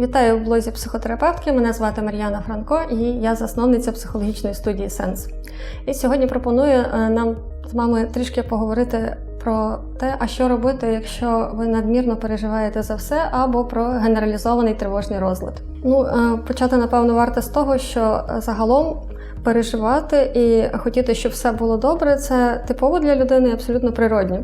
Вітаю в блозі психотерапевтки. Мене звати Мар'яна Франко і я засновниця психологічної студії Сенс. І сьогодні пропоную е, нам з вами трішки поговорити про те, а що робити, якщо ви надмірно переживаєте за все, або про генералізований тривожний розлад. Ну, е, почати напевно варто з того, що е, загалом. Переживати і хотіти, щоб все було добре, це типово для людини абсолютно природньо.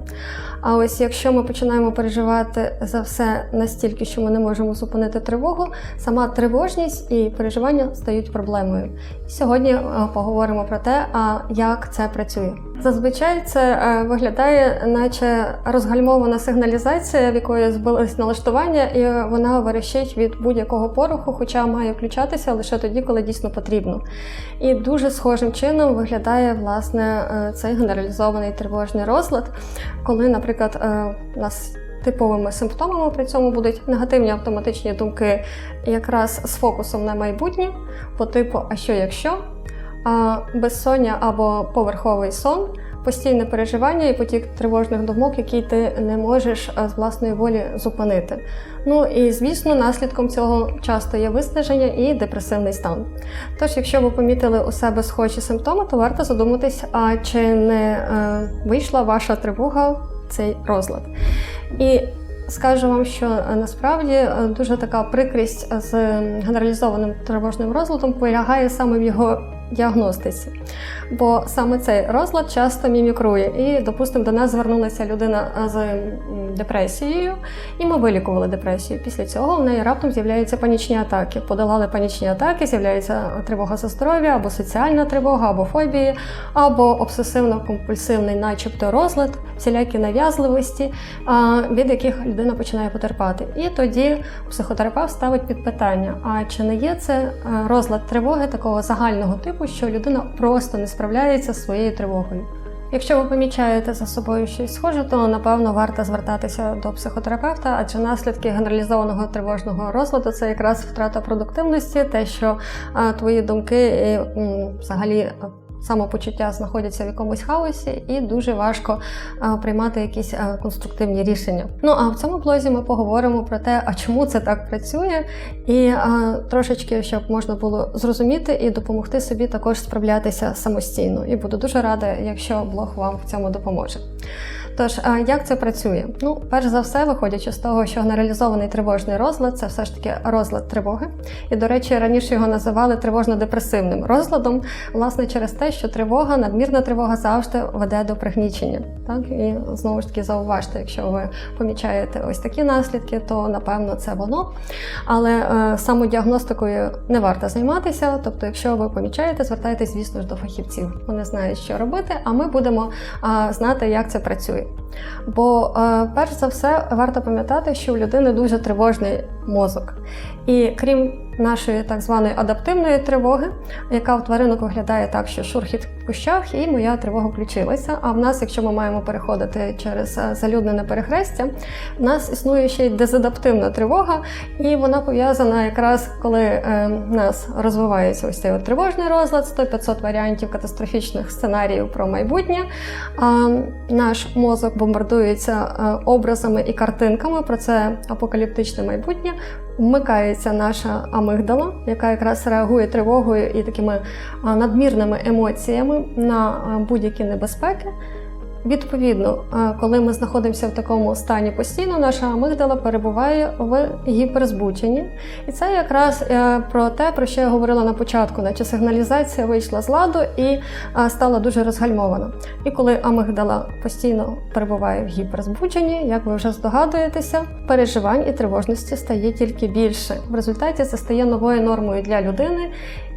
А ось якщо ми починаємо переживати за все настільки, що ми не можемо зупинити тривогу, сама тривожність і переживання стають проблемою. І сьогодні е, поговоримо про те, а як це працює. Зазвичай це е, виглядає, наче розгальмована сигналізація, в якої збилось налаштування, і вона верещить від будь-якого пороху, хоча має включатися лише тоді, коли дійсно потрібно. І дуже схожим чином виглядає власне е, цей генералізований тривожний розлад, коли, наприклад, е, у нас типовими симптомами при цьому будуть негативні автоматичні думки, якраз з фокусом на майбутнє, по типу А що якщо? Безсоння або поверховий сон, постійне переживання і потік тривожних думок, який ти не можеш е, з власної волі зупинити. Ну і звісно, наслідком цього часто є виснаження і депресивний стан. Тож, якщо ви помітили у себе схожі симптоми, то варто задуматись, а чи не е, вийшла ваша тривога цей розлад. І Скажу вам, що е, насправді дуже така прикрість з генералізованим тривожним розладом полягає саме в його діагностиці. Бо саме цей розлад часто мімікрує. І, допустимо, до нас звернулася людина з депресією, і ми вилікували депресію. Після цього в неї раптом з'являються панічні атаки. Подолали панічні атаки, з'являється тривога за здоров'я, або соціальна тривога, або фобії, або обсесивно-компульсивний, начебто, розлад, всілякі нав'язливості, від яких людина починає потерпати. І тоді психотерапевт ставить під питання: а чи не є це е, розлад тривоги такого загального типу, що людина просто не справляється з своєю тривогою? Якщо ви помічаєте за собою щось схоже, то напевно варто звертатися до психотерапевта, адже наслідки генералізованого тривожного розладу це якраз втрата продуктивності, те, що а, твої думки і м, взагалі. Самопочуття знаходяться в якомусь хаосі, і дуже важко приймати якісь конструктивні рішення. Ну а в цьому блозі ми поговоримо про те, а чому це так працює, і трошечки, щоб можна було зрозуміти і допомогти собі також справлятися самостійно. І буду дуже рада, якщо блог вам в цьому допоможе. Тож, як це працює? Ну, перш за все, виходячи з того, що генералізований тривожний розлад це все ж таки розлад тривоги. І, до речі, раніше його називали тривожно-депресивним розладом, власне, через те, що тривога, надмірна тривога завжди веде до пригнічення. Так і знову ж таки зауважте, якщо ви помічаєте ось такі наслідки, то напевно це воно. Але е, самодіагностикою не варто займатися. Тобто, якщо ви помічаєте, звертайтеся, звісно ж, до фахівців. Вони знають, що робити, а ми будемо е, знати, як це працює. Бо, е, перш за все, варто пам'ятати, що у людини дуже тривожний мозок. І крім нашої так званої адаптивної тривоги, яка в тваринок виглядає так, що шурхіт кущах, і моя тривога включилася. А в нас, якщо ми маємо переходити через е, залюднене перехрестя, в нас існує ще й дезадаптивна тривога, і вона пов'язана якраз коли е, нас розвивається ось цей от тривожний розлад, 100-500 варіантів катастрофічних сценаріїв про майбутнє. А наш мозок бомбардується е, образами і картинками про це апокаліптичне майбутнє. Вмикається наша амигдала, яка якраз реагує тривогою і такими надмірними емоціями на будь-які небезпеки. Відповідно, коли ми знаходимося в такому стані постійно, наша амигдала перебуває в гіперзбученні. І це якраз е, про те, про що я говорила на початку, наче сигналізація вийшла з ладу і стала дуже розгальмована. І коли амигдала постійно перебуває в гіперзбудженні, як ви вже здогадуєтеся, переживань і тривожності стає тільки більше. В результаті це стає новою нормою для людини.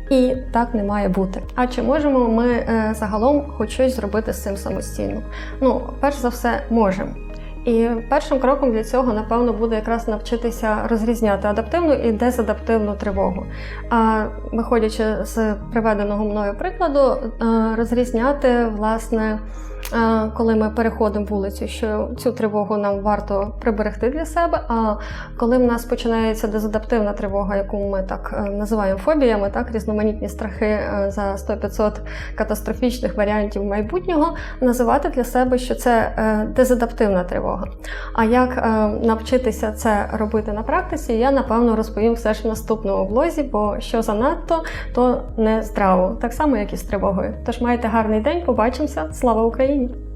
І так не має бути. А чи можемо ми е, загалом хоч щось зробити з цим самостійно? Ну, перш за все, можемо. І першим кроком для цього, напевно, буде якраз навчитися розрізняти адаптивну і дезадаптивну тривогу. А виходячи з приведеного мною прикладу, е, розрізняти власне коли ми переходимо вулицю, що цю тривогу нам варто приберегти для себе. А коли в нас починається дезадаптивна тривога, яку ми так е, називаємо фобіями, так різноманітні страхи е, за 100-500 катастрофічних варіантів майбутнього, називати для себе, що це е, дезадаптивна тривога. А як навчитися це робити на практиці, я напевно розповім все ж в наступному блозі, бо що занадто, то не здраво, так само як і з тривогою. Тож майте гарний день, побачимося. Слава Україні! Bye.